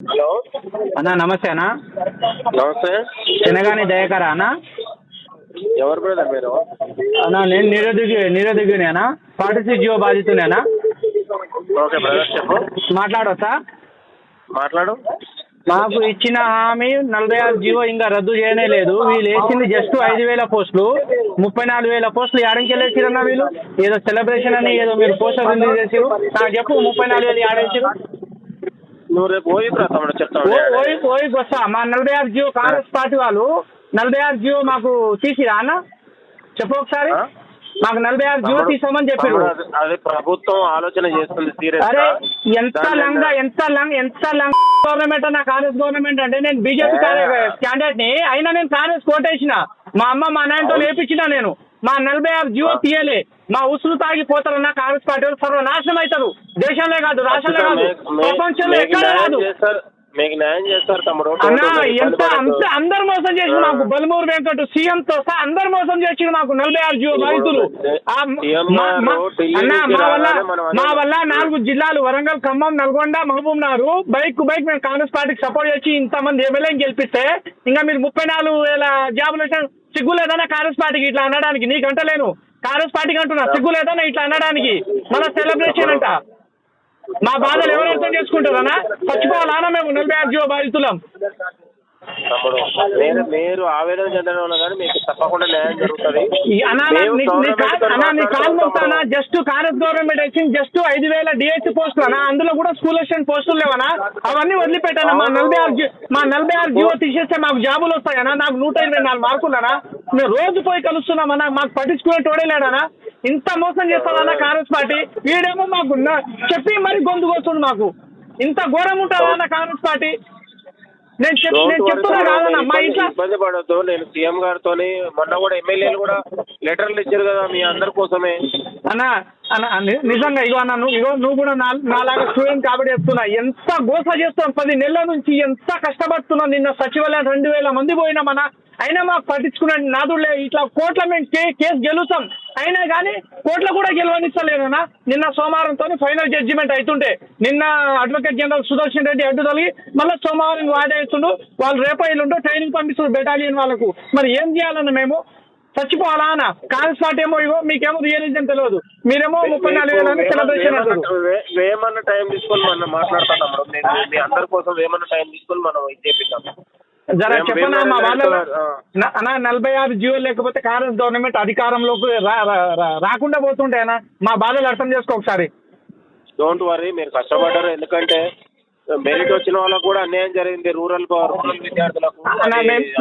Hello. అన్నా నమస్తే అన్నా. నమస్తే. శనగాని దయాకర అన్నా. ఎవరు బ్రదర్ మీరు? అన్నా నేను నిరుద్యోగి నిరుద్యోగినేనా ఫార్టీ సిక్స్ జియో బాధితునేనా ఓకే బ్రదర్ చెప్పు. మాట్లాడవచ్చా మాట్లాడు. మాకు ఇచ్చిన హామీ నలభై ఆరు జీవో ఇంకా రద్దు చేయనే లేదు. వీళ్ళు వేసింది జస్ట్ ఐదు వేల పోస్టులు. ముప్పై నాలుగు వేల పోస్టులు ఏడంకి వెళ్ళేసిరన్నా వీళ్ళు? ఏదో సెలబ్రేషన్ అని ఏదో మీరు పోస్టర్ రిలీజ్ చేసిరు నాకు చెప్పు ముప్పై నాలుగు వేలు ఏడేసిరు నువ్వు రేపు పోయి బ్రా తమ్ముడు చెప్తాను వస్తా మా నలభై ఆరు జియో కాంగ్రెస్ పార్టీ వాళ్ళు నలభై ఆరు జియో మాకు తీసిరా అన్న? చెప్పు ఒకసారి? మాకు నలభై ఆరు జియో తీసామని చెప్పారు. అది- అది ప్రభుత్వం ఆలోచన చేస్తుంది సీరియస్ అరే ఎంత లంగ ఎంత లంగ ఎంత లంగ గవర్నమెంట్ అన్న కాంగ్రెస్ గవర్నమెంట్ అంటే నేను బీజేపీ క్యాండిడేట్ని అయినా నేను కాంగ్రెస్ కోటేసిన. మా అమ్మ మా నాయనతో లేపించిన నేను. మా నలభై ఆరు జీవో తీయలే. మా ఉసురు తాగిపోతారన్న కాంగ్రెస్ పార్టీ వాళ్ళు సర్వనాశనం అవుతారు దేశంలో కాదు రాష్ట్రంలో కాదు ప్రపంచంలో ఎక్కడ కాదు. చేస్తారు మీకు న్యాయం చేస్తారు తమ్ముడు. అన్నా ఇబ్బంది ఎంత. అంత అందరు మోసం చేసి మాకు బలమూరు వెంకట సీఎం తో సహా అందరు మోసం చేసి మాకు నలభై ఆరు జీవో బాధితులు. మా- వల్ల మా వల్ల నాలుగు జిల్లాలు Warangal Khammam Nalgonda Mahabubnagar bike bike మేము కాంగ్రెస్ పార్టీకి సపోర్ట్ చేసి ఇంతమంది ఎమ్మెల్యేని గెలిపిస్తే ఇంకా మీరు ముప్పై నాలుగు వేల జాబులు వచ్చిన సిగ్గు లేదన్నా కాంగ్రెస్ పార్టీకి ఇట్లా అనడానికి నీకు అంటలేను కాంగ్రెస్ పార్టీకి అంటున్నా సిగ్గు లేదన్నా ఇట్లా అనడానికి. మన సెలబ్రేషన్ అంట మా బాధలు ఎవరు అర్థం చేసుకుంటారన్నా? చచ్చిపోవాలన్నా మేము? నలభై ఆరు జీవో బాధితులం. తమ్ముడు. మీరు మీరు ఆవేదన చెందడం వల్ల కానీ మీకు తప్పకుండా న్యాయం జరుగుతుంది. జస్ట్ కాంగ్రెస్ గవర్నమెంట్ వచ్చింది జస్ట్ ఐదు వేల డిఎస్సి పోస్టులు అన్నా అందులో కూడా స్కూల్ అసిస్టెంట్ పోస్టులు లేవనా? అవన్నీ వదిలిపెట్టానా మా నలభై ఆరు మా నలభై ఆరు జీవో తీసేస్తే మాకు జాబులు వస్తాయనా నాకు నూట ఇరవై నాలుగు మార్కులనా మేము రోజు పోయి కలుస్తున్నామన్నా మాకు పట్టించుకునే తోడేలేడనా ఇంత మోసం చేస్తామన్నా కాంగ్రెస్ పార్టీ? వీడేమో మాకు చెప్పి మరి గొంతు కోస్తుంది మాకు. ఇంత ఘోరం ఉంటుందా అన్న కాంగ్రెస్ పార్టీ? నేను చెప్తున్నా కాదన్నా మా ఇంట్లో ఇబ్బంది పడొద్దు. నేను సీఎం గారితో మొన్న కూడా ఎమ్మెల్యేలు కూడా లెటర్లు ఇచ్చారు కదా మీ అందరి కోసమే. అన్న అన్న నిజంగా ఇగో అన్న నువ్వు ఇగో నువ్వు కూడా నాలాగా స్టూడెంట్ కాబట్టి చెప్తున్నా. ఎంత గోస చేస్తాం పది నెలల నుంచి ఎంత కష్టపడుతున్నా నిన్న సచివాలయం రెండు వేల మంది పోయినామన్న. అయినా మాకు పట్టించుకునే నాదులే ఇట్లా కోట్ల మేము కేసు గెలుస్తాం. అయినా కానీ కోట్ల కూడా గెలవనిస్తలేదన్నా నిన్న సోమవారంతో ఫైనల్ జడ్జిమెంట్ అవుతుంటే నిన్న అడ్వకేట్ జనరల్ సుదర్శన్ రెడ్డి అడ్డు తొలగి మళ్ళీ సోమవారం వాయిదా ఇస్తుండు వాళ్ళు రేపు ఎల్లుండో ట్రైనింగ్ పంపిస్తారు బెటాలియన్ వాళ్ళకు. మరి ఏం చేయాలన్న మేము? చచ్చిపోవాలా అన్న? కాంగ్రెస్ పార్టీ ఏమో ఇగో మీకేమో రియలిజం తెలియదు. మీరేమో ముప్పై నాలుగు వేల సెలబ్రేషన్ వేమన్న టైం తీసుకొని మనం మాట్లాడుతున్నాం అందరి కోసం వేమన్న టైం తీసుకొని మనం ఇది చేపిద్దాం. జర చెప్పనా మా వాళ్ళ నలభై ఆరు జీవో లేకపోతే కాంగ్రెస్ గవర్నమెంట్ అధికారంలోకి రాకుండా పోతుంటేనా మా బాధలు అర్థం చేసుకో ఒకసారి. డోంట్ వరీ మీరు కష్టపడ్డారు. ఎందుకంటే మెరిట్ వచ్చిన వాళ్ళకు కూడా అన్యాయం జరిగింది రూరల్ రూరల్ విద్యార్థులకు.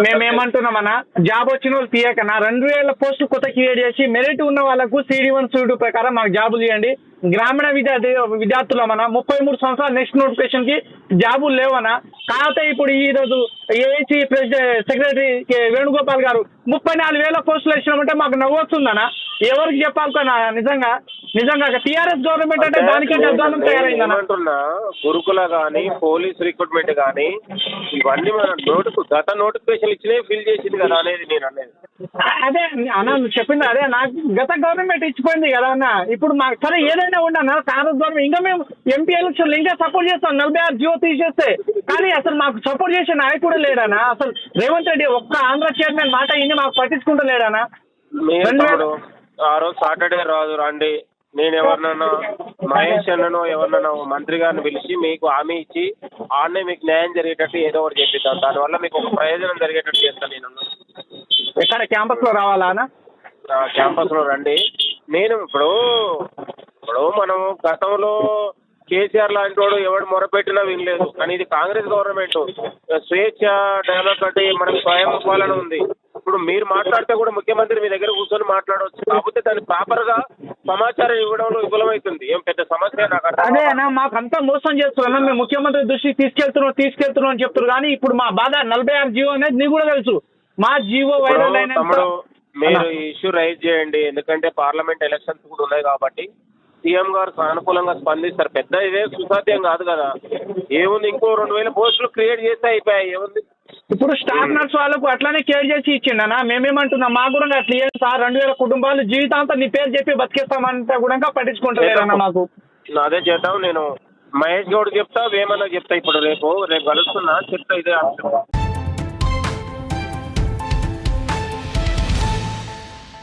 మేమేమంటున్నామన్నా జాబ్ వచ్చిన వాళ్ళు తీయకనా రెండు వేల పోస్టులు కొత్త క్రియేట్ చేసి మెరిట్ ఉన్న వాళ్ళకు సిడి వన్ సిడి ప్రకారం మాకు జాబులు ఇవ్వండి. గ్రామీణ విద్యార్థి విద్యార్థులమన్నా ముప్పై మూడు సంవత్సరాలు నెక్స్ట్ నోటిఫికేషన్కి జాబులు లేవనా కాకపోతే ఇప్పుడు ఈ రోజు ఏఐసి ప్రెసిడెంట్ సెక్రటరీ వేణుగోపాల్ గారు ముప్పై నాలుగు వేల పోస్టులు ఇచ్చినామంటే మాకు నవ్వొస్తుందనా ఎవరికి చెప్పాలి నిజంగా? నిజంగా టీఆర్ఎస్ గవర్నమెంట్ అంటే ఏమంటున్నా గురుకుల గాని పోలీస్ రిక్రూట్మెంట్ గాని ఇవన్నీ మన నోటు గత నోటిఫికేషన్ ఇచ్చినవి ఫిల్ చేసింది కదా అనేది నేను అనేది. అదే అన్న నువ్వు చెప్పింది అదే. నాకు గత గవర్నమెంట్ ఇచ్చిపోయింది కదా అన్న. ఇప్పుడు మాకు సరే ఏదైనా ఉండన్నా కాంగ్రెస్ గవర్నమెంట్ ఇంకా మేము ఎంపీ ఎలక్షన్ ఇంకా సపోర్ట్ చేస్తాం. నలభై ఆరు జియో తీసేస్తే. కానీ అసలు మాకు సపోర్ట్ చేసే నాయకుడు లేడనా అసలు రేవంత్ రెడ్డి ఒక్క ఆంధ్ర చైర్మన్ మాట ఇన్ని మాకు పట్టించుకుంటలేడనా ఆ రోజు సాటర్డే రాదు రండి. నేను ఎవరినన్నా మహేష్ అన్ననో ఎవరినన్నా మంత్రి గారిని పిలిచి మీకు హామీ ఇచ్చి ఆడనే మీకు న్యాయం జరిగేటట్టు ఏదో ఒకటి చెప్పిద్దాం దానివల్ల మీకు ఒక ప్రయోజనం జరిగేటట్టు చేస్తాను నేను. ఎక్కడ క్యాంపస్లో రావాలా క్యాంపస్లో రండి. నేను ఇప్పుడు ఇప్పుడు మనం గతంలో కేసీఆర్ లాంటి వాడు ఎవడు మొరపెట్టినా వినలేదు. కానీ ఇది కాంగ్రెస్ గవర్నమెంట్. స్వేచ్ఛ డెమోక్రటీ మనకు స్వయం పాలన ఉంది. ఇప్పుడు మీరు మాట్లాడితే కూడా ముఖ్యమంత్రి మీ దగ్గర కూర్చొని మాట్లాడవచ్చు. కాకపోతే దాన్ని ప్రాపర్గా సమాచారం ఇవ్వడంలో విఫలమవుతుంది. ఏం పెద్ద సమస్య నాకు అదే. అన్న మాకు అంతా మోసం చేస్తున్నాం మేము ముఖ్యమంత్రి దృష్టికి తీసుకెళ్తున్నాం తీసుకెళ్తున్నాం అని చెప్తున్నారు. కానీ ఇప్పుడు మా బాధ నలభై ఆరు జీవో అనేది నీకు కూడా తెలుసు. మా జీవో వైరల్ అయిన మీరు ఈ ఇష్యూ రైజ్ చేయండి. ఎందుకంటే పార్లమెంట్ ఎలక్షన్స్ కూడా ఉన్నాయి కాబట్టి సీఎం గారు సానుకూలంగా స్పందిస్తారు. పెద్ద ఇదే సుసాధ్యం కాదు కదా. ఏముంది ఇంకో రెండు వేల పోస్టులు క్రియేట్ చేస్తే అయిపోయాయి. ఏముంది? ఇప్పుడు స్టాఫ్ నర్స్ వాళ్ళకు అట్లానే కేర్ చేసి ఇచ్చిండనా మేమేమంటున్నాం మా కూడా అట్లా ఏం సార్? రెండు వేల కుటుంబాలు జీవితాంతం నీ పేరు చెప్పి బతికేస్తామంటే కూడా పట్టించుకుంటలేరన్న మాకు. అదే చేద్దాం నేను మహేష్ గౌడ్ చెప్తా వేమన్నా చెప్తా ఇప్పుడు రేపు. రేపు కలుస్తున్నా చెప్తా ఇదే